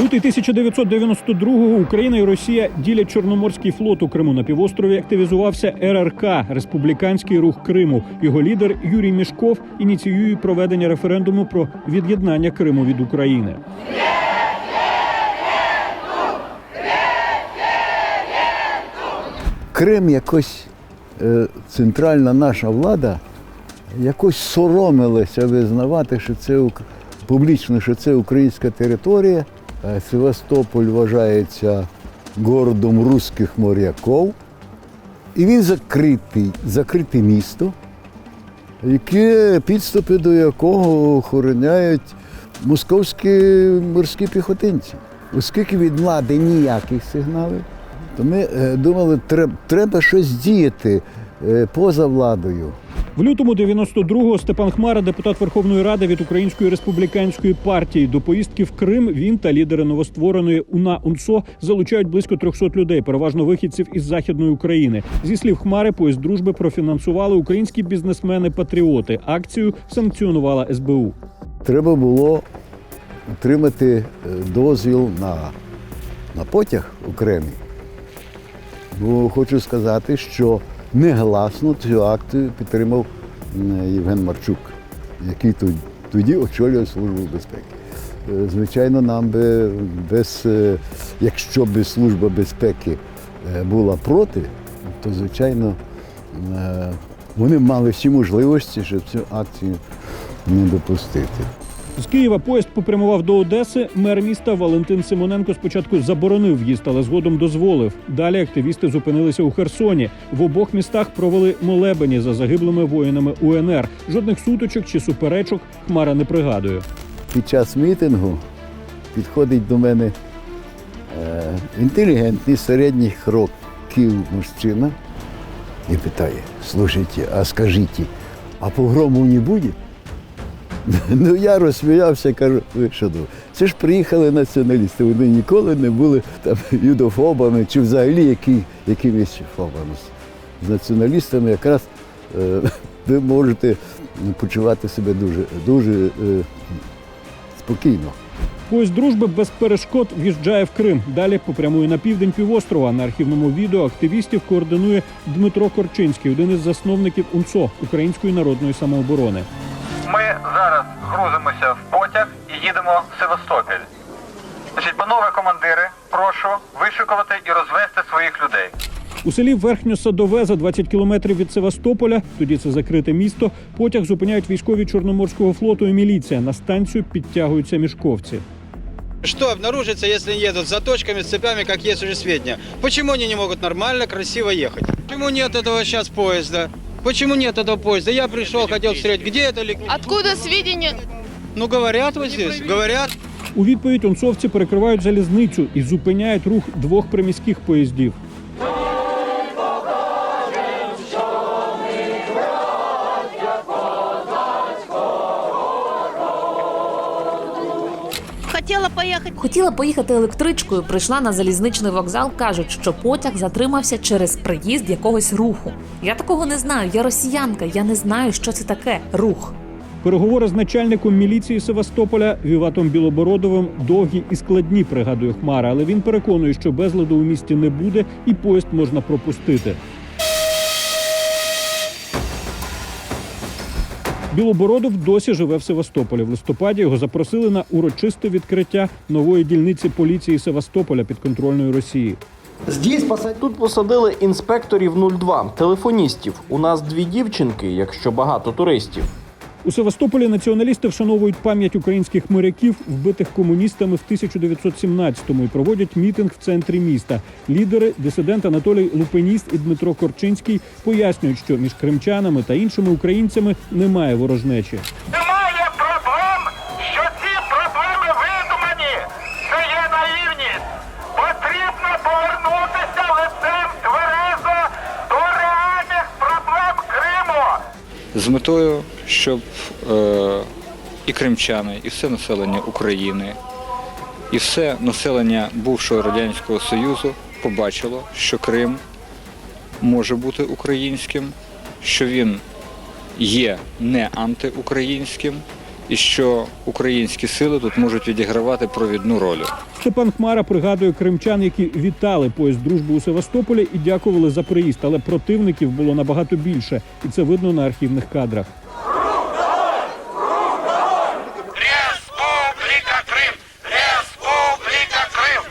Лютий 1992-го Україна і Росія ділять Чорноморський флот у Криму. На півострові активізувався РРК Республіканський рух Криму. Його лідер Юрій Мішков ініціює проведення референдуму про від'єднання Криму від України. Крим якось е, центральна наша влада якось соромилася визнавати, що це публічно, що це українська територія. Е, Севастополь вважається городом руських моряків. І він закритий, закрите місто, яке підступи до якого охороняють московські морські піхотинці. Оскільки від влади ніяких сигналів, то ми е, думали, треб- треба щось діяти е, поза владою. В лютому 92-го Степан Хмара, депутат Верховної Ради від Української республіканської партії, до поїздки в Крим він та лідери новоствореної УНА УНСО залучають близько 300 людей, переважно вихідців із західної України. Зі слів Хмари, поїзд дружби профінансували українські бізнесмени-патріоти. Акцію санкціонувала СБУ. Треба було отримати е, дозвіл на, на потяг у Кремі. Бо хочу сказати, що негласно цю акцію підтримав Євген Марчук, який тоді, очолював Службу безпеки. Е, Звичайно, нам би без, е, якщо б Служба безпеки е, була проти, то звичайно вони мали всі можливості, щоб цю акцію не допустити. З Києва поїзд попрямував до Одеси. Мер міста Валентин Симоненко спочатку заборонив в'їзд, але згодом дозволив. Далі активісти зупинилися у Херсоні. В обох містах провели молебені за загиблими воїнами УНР. Жодних суточок чи суперечок Хмара не пригадує. Під час мітингу підходить до мене е, інтелігентний середніх років мужчина і питає: слушайте, а скажіть, а погрому не буде? Ну я розсміявся, кажу, ви що думаєте? Це ж приїхали націоналісти, вони ніколи не були там юдофобами чи взагалі які, якимись фобами. З націоналістами якраз е, ви можете почувати себе дуже, дуже е, спокійно. Поїзд дружби без перешкод в'їжджає в Крим. Далі попрямує на південь півострова. На архівному відео активістів координує Дмитро Корчинський, один із засновників УНСО Української народної самооборони. Ми зараз грузимося в потяг і їдемо в Севастополь. Значить, панове командири, прошу вишикувати і розвести своїх людей. У селі Верхньосадове за 20 кілометрів від Севастополя, тоді це закрите місто. Потяг зупиняють військові Чорноморського флоту і міліція. На станцію підтягуються мішковці. Что обнаружится, если едут за точками, с цепями, как есть уже сведения? Почему они не могут нормально, красиво ехать? Почему нет этого сейчас поезда? Почему нет этого поезда? Я пришел, хотел встретить. где это ли... Откуда сведения? Ну, говорят вот здесь, говорят. У відповідь онцовці перекривають залізницю і зупиняють рух двох приміських поїздів. Хотіла поїхати електричкою, прийшла на залізничний вокзал. кажуть, що потяг затримався через приїзд якогось руху. Я такого не знаю. Я росіянка. Я не знаю, що це таке рух. Переговори з начальником міліції Севастополя Віватом Білобородовим довгі і складні, пригадує Хмара, але він переконує, що безладу у місті не буде і поїзд можна пропустити. Білобородов досі живе в Севастополі. В листопаді його запросили на урочисте відкриття нової дільниці поліції Севастополя підконтрольної Росії. Здесь. Тут посадили інспекторів 02, телефоністів. У нас дві дівчинки, якщо багато туристів. У Севастополі націоналісти вшановують пам'ять українських моряків, вбитих комуністами в 1917-му і проводять мітинг в центрі міста. Лідери, дисидент Анатолій Лупеніст і Дмитро Корчинський пояснюють, що між кримчанами та іншими українцями немає ворожнечі. Немає проблем, що ці проблеми видумані. Це є наївність. Потрібно повернутися лицем тверезо до реальних проблем Криму. з метою, щоб е, і кримчани, і все населення України, і все населення бувшого Радянського Союзу побачило, що Крим може бути українським, що він є не антиукраїнським і що українські сили тут можуть відігравати провідну роль. Степан Хмара пригадує кримчан, які вітали поїзд дружби у Севастополі і дякували за приїзд, але противників було набагато більше, і це видно на архівних кадрах. Республіка Крим! Республіка Крим!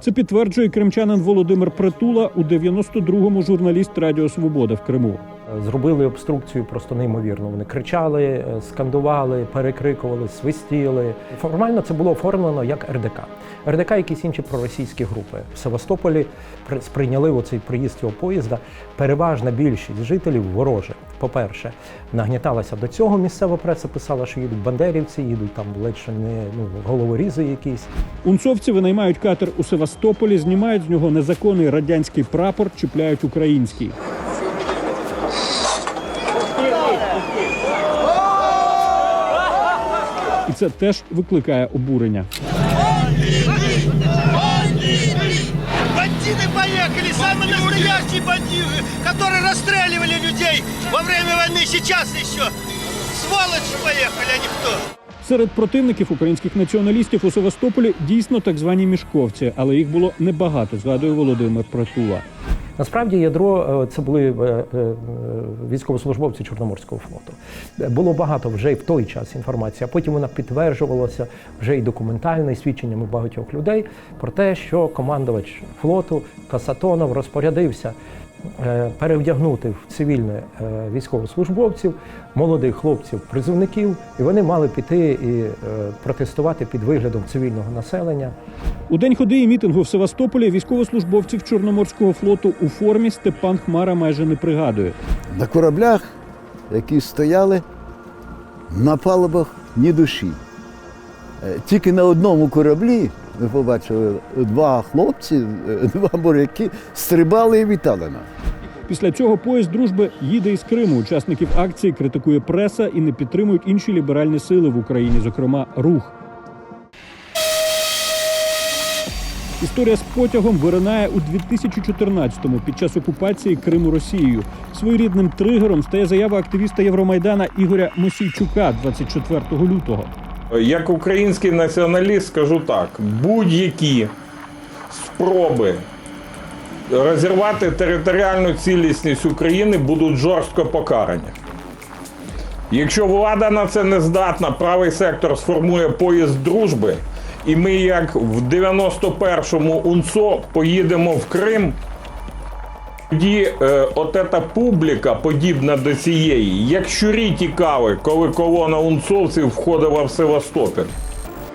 Це підтверджує кримчанин Володимир Притула у 92-му журналіст Радіо Свобода в Криму. Зробили обструкцію просто неймовірно. Вони кричали, е, скандували, перекрикували, свистіли. Формально це було оформлено як РДК. РДК, якісь інші проросійські групи. В Севастополі при- сприйняли оцей приїзд цього поїзда. Переважна більшість жителів вороже. По-перше, нагніталася до цього місцева преса писала, що їдуть бандерівці, їдуть там ледь не ну, головорізи якісь. Унцовці винаймають катер у Севастополі, знімають з нього незаконний радянський прапор, чіпляють український. І це теж викликає обурення. Бандиты поехали, самые настоящие бандиты, которые расстреливали людей во время войны, сейчас еще. Сволочи поехали, а не кто. Серед противників українських націоналістів у Севастополі дійсно так звані мішковці, але їх було небагато, згадує Володимир Притула. Насправді ядро е, це були е, е, військовослужбовці Чорноморського флоту. Було багато вже в той час інформації, а потім вона підтверджувалася вже й документально, і свідченнями багатьох людей про те, що командувач флоту Касатонов розпорядився перевдягнути в цивільне е, військовослужбовців, молодих хлопців, призовників, і вони мали піти і е, протестувати під виглядом цивільного населення. У день ходи і мітингу в Севастополі військовослужбовців Чорноморського флоту у формі Степан Хмара майже не пригадує. На кораблях, які стояли на палубах ні душі. Е, Тільки на одному кораблі ми побачили два хлопці, е, два моряки стрибали і вітали нас. Після цього поїзд дружби їде із Криму. Учасників акції критикує преса і не підтримують інші ліберальні сили в Україні, зокрема рух. Історія з потягом виринає у 2014-му під час окупації Криму Росією. Своєрідним тригером стає заява активіста Євромайдана Ігоря Мосійчука 24 лютого. Як український націоналіст скажу так: будь-які спроби розірвати територіальну цілісність України будуть жорстко покарані. Якщо влада на це не здатна, правий сектор сформує поїзд дружби, і ми, як в 91-му УНСО, поїдемо в Крим. Тоді е, от ета публіка, подібна до цієї, як щурі тікали, коли колона унцовців входила в Севастополь.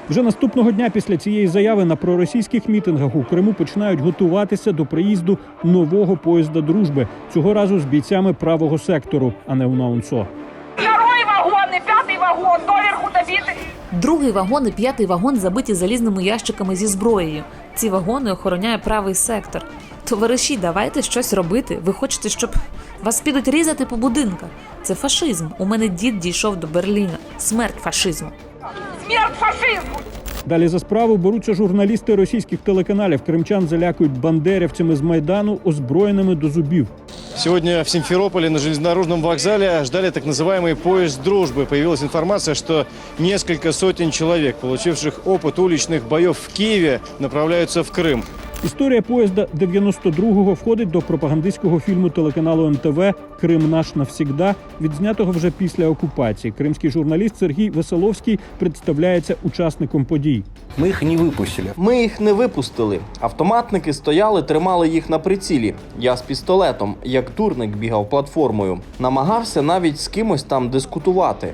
Вже наступного дня після цієї заяви на проросійських мітингах у Криму починають готуватися до приїзду нового поїзда дружби цього разу з бійцями правого сектору, а не УНАУНСО. Второй вагон и пятый вагон доверху добиты. Другий вагон і п'ятий вагон забиті залізними ящиками зі зброєю. Ці вагони охороняє правий сектор. Товариші, давайте щось робити. Ви хочете, щоб вас підуть різати по будинках. Це фашизм. У мене дід дійшов до Берліна. Смерть фашизму. Смерть фашизму! Далі за справу беруться журналісти російських телеканалів. Кримчан залякують бандерівцями з майдану, озброєними до зубів. Сегодня в Симферополе на железнодорожном вокзале ждали так называемый поезд дружбы. Появилась информация, что несколько сотен человек, получивших опыт уличных боев в Киеве, направляются в Крым. Історія поїзда 92-го входить до пропагандистського фільму телеканалу НТВ Крим наш навсігда, відзнятого вже після окупації. Кримський журналіст Сергій Веселовський представляється учасником подій. Ми їх не випустили. Ми їх не випустили. Автоматники стояли, тримали їх на прицілі. Я з пістолетом, як дурник, бігав платформою. Намагався навіть з кимось там дискутувати.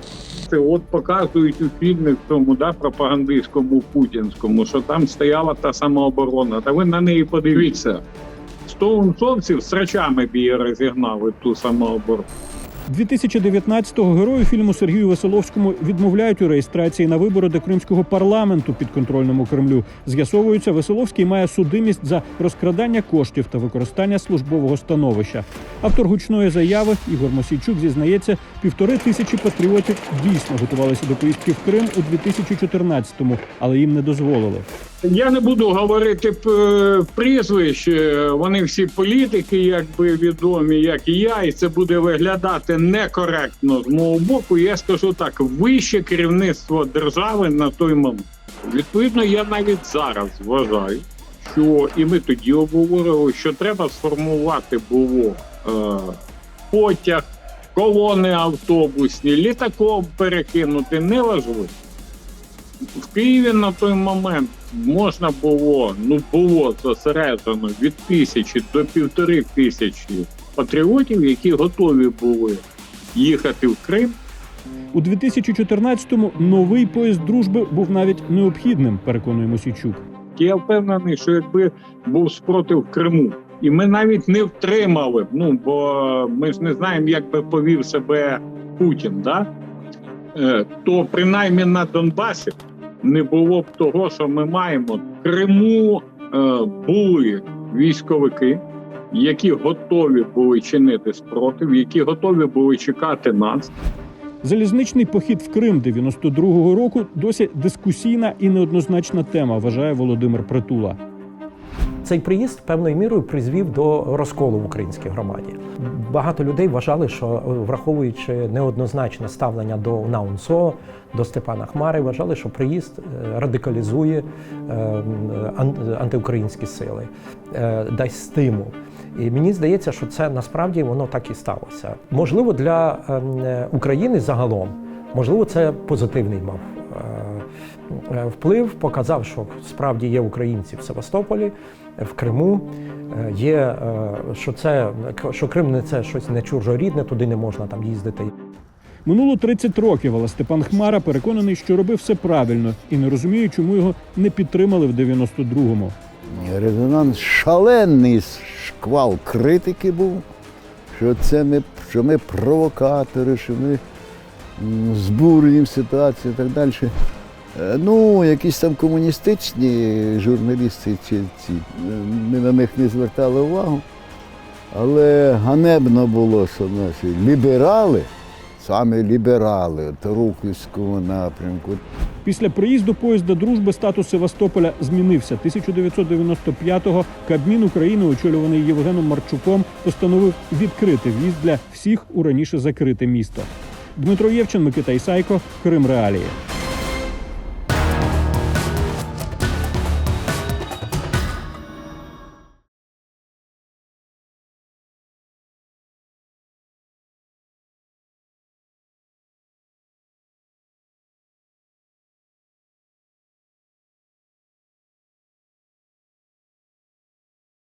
От показують у фільмі в тому да, пропагандистському путінському, що там стояла та самооборона. Та ви на неї подивіться. Сто сонців з речами б її розігнали ту самооборону. 2019-го герою фільму Сергію Веселовському відмовляють у реєстрації на вибори до кримського парламенту підконтрольному Кремлю. З'ясовується, Веселовський має судимість за розкрадання коштів та використання службового становища. Автор гучної заяви Ігор Мосійчук зізнається, півтори тисячі патріотів дійсно готувалися до поїздки в Крим у 2014-му, але їм не дозволили. Я не буду говорити прізвищ. Вони всі політики, якби відомі, як і я, і це буде виглядати некоректно з мого боку. Я скажу так: вище керівництво держави на той момент. Відповідно, я навіть зараз вважаю, що і ми тоді обговорили, що треба сформувати було е, потяг, колони автобусні, літаком перекинути, неважливо. В Києві на той момент можна було, ну було зосереджено від тисячі до півтори тисячі патріотів, які готові були їхати в Крим. У 2014-му новий поїзд дружби був навіть необхідним, переконує Мосійчук. Я впевнений, що якби був спротив Криму, і ми навіть не втримали б, ну бо ми ж не знаємо, як би повів себе Путін, да? е, то принаймні на Донбасі не було б того, що ми маємо. В Криму е, були військовики, які готові були чинити спротив, які готові були чекати нас. Залізничний похід в Крим 92-го року досі дискусійна і неоднозначна тема, вважає Володимир Притула. Цей приїзд певною мірою призвів до розколу в українській громаді. Багато людей вважали, що враховуючи неоднозначне ставлення до НАУНСО, до Степана Хмари, вважали, що приїзд е, радикалізує е, антиукраїнські сили, е, дасть стимул. І мені здається, що це насправді воно так і сталося. Можливо, для ем, е, України загалом, можливо, це позитивний мав е, е, вплив, показав, що справді є українці в Севастополі, в Криму. е, Є е, що це що Крим не це щось не чужорідне, туди не можна там їздити. Минуло 30 років, але Степан Хмара переконаний, що робив все правильно і не розуміє, чому його не підтримали в 92-му. Резонанс шалений шквал критики був, що це ми, що ми провокатори, що ми збурюємо ситуацію і так далі. Е, Ну, якісь там комуністичні журналісти чи ці, е, ми на них не звертали увагу. Але ганебно було, що наші ліберали, саме ліберали, от напрямку, Після приїзду поїзда дружби статус Севастополя змінився. 1995-го Кабмін України, очолюваний Євгеном Марчуком, постановив відкрити в'їзд для всіх у раніше закрите місто. Дмитро Євчен, Микита Ісайко, Крим Реалії.